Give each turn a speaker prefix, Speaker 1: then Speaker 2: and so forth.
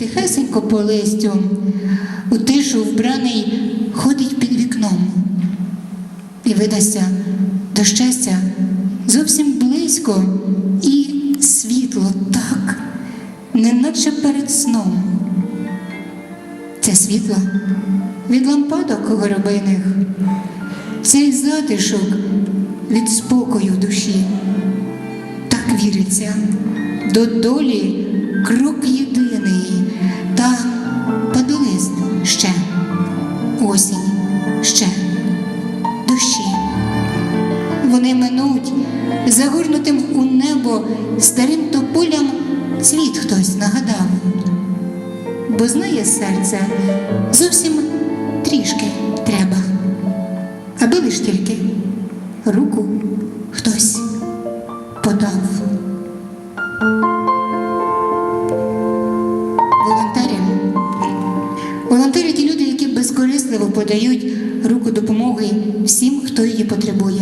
Speaker 1: Тихесенько по листю, у тишу вбраний, ходить під вікном і видасться до щастя зовсім близько і світло так, неначе перед сном. Це світло від лампадок горобиних, цей затишок від спокою душі. Так віриться, до долі крок єдиний, осінь ще, дощі. Вони минуть, загорнутим у небо старим тополям світ хтось нагадав, бо знає серце зовсім трішки треба, аби лиш тільки руку хтось подав. Волонтери. Волонтери безкорисливо подають руку допомоги всім, хто її потребує.